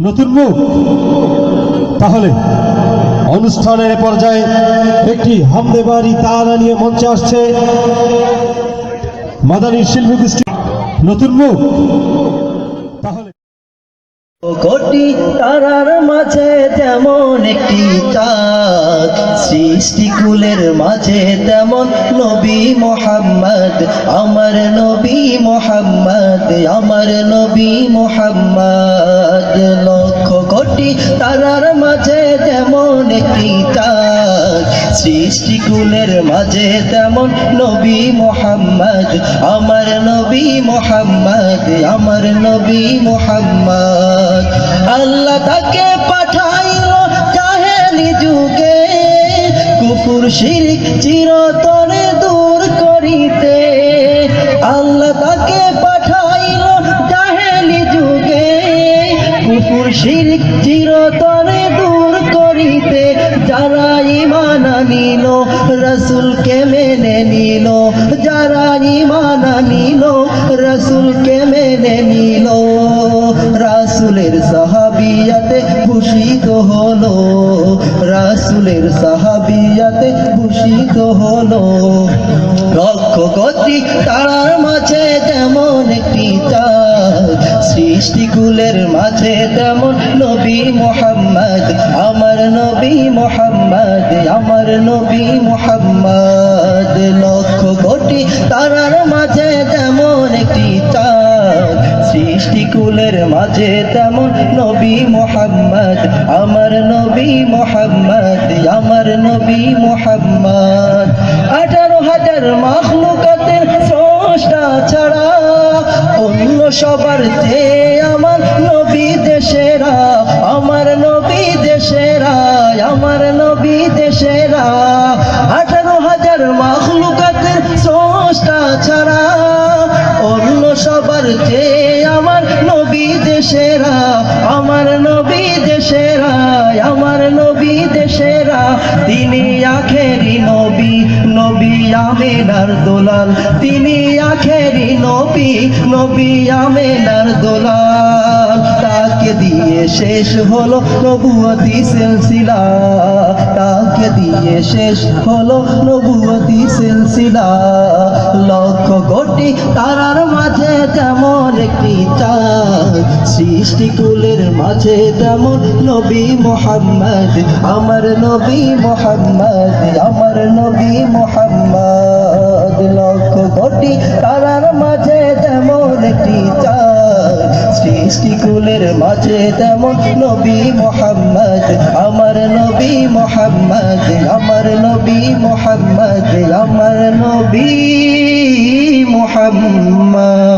নতুন মুখ। তাহলে অনুষ্ঠানের পর্যায়ে একটি হামদেবাড়ি তারা নিয়ে মঞ্চে আসছে মাদানী শিল্পী গোষ্ঠী। নতুন মুখ। তাহলে কোটি তারার মাঝে তেমন একটি চাঁদ সৃষ্টিকুলের মাঝে তেমন নবী মোহাম্মদ, আমার নবী মোহাম্মদ, আমার নবী মোহাম্মদ। লক্ষ কোটি তারার মাঝে তেমন একটি চাঁদ সৃষ্টিকুলের মাঝে তেমন নবী মোহাম্মদ, আমার নবী মোহাম্মদ, আমার নবী মোহাম্মদ। আল্লাহ তাকে পাঠাইল জাহেলি যুগে, কুফুর শিরিক চিরতরে দূর করিতে। আল্লাহ তাকে পাঠাইল জাহেলি যুগে, কুফুর শিরিক চিরতরে দূর করিতে যারা ইমান আনিল, রসুলকে মেনে নিল। যারা ইমান আনিল, রসুলকে মেনে নিল। রাসুলের সাহাবিয়াতে ভূষিত হলো। রাসুলের সাহাবিয়াতে ভূষিত হলো। লক্ষ গতি তারার মাঝে সৃষ্টিকুলের মাঝে তেমন নবী মোহাম্মদ, আমার নবী মোহাম্মদ, আমার নবী মোহাম্মদ। লক্ষ কোটি তারার মাঝে তেমন একটি চাঁদ, সৃষ্টিকুলের মাঝে তেমন নবী মোহাম্মদ, আমার নবী মোহাম্মদ, আমার নবী মোহাম্মদ। আঠারো হাজার মাখলুকাতের স্রষ্টা ছাড়া সবার চেয়ে আমার নবী দেশেরা, আমার নবী দেশেরা, আমার নবী দেশেরা। আঠারো হাজার মাখলুকাতের স্রষ্টা ছাড়া অন্য সবার চেয়ে আমার নবী দেশেরা, আমার নবী দেশেরা, আমার নবী দেশেরা। তিনি নবী আমেনার দোলাল, তিনি আখেরি নবী নবী আমেনার দোলাল। তাকে দিয়ে শেষ হলো নবুয়তি সিলসিলা। তাকে দিয়ে শেষ হলো নবুয়তি সিলসিলা। লক্ষ কোটি তারার মাঝে তেমন একটি চাঁদ। সৃষ্টিকুলের মাঝে তেমন নবী মোহাম্মদ। আমার নবী মোহাম্মদ, আমার নবী মোহাম্মদ। কোটি তারার মাঝে তেমন একটি চাঁদ। সৃষ্টিকুলের মাঝে তেমন নবী মোহাম্মদ, আমার নবী মোহাম্মদ, আমার নবী মোহাম্মদ, আমার নবী মোহাম্মদ।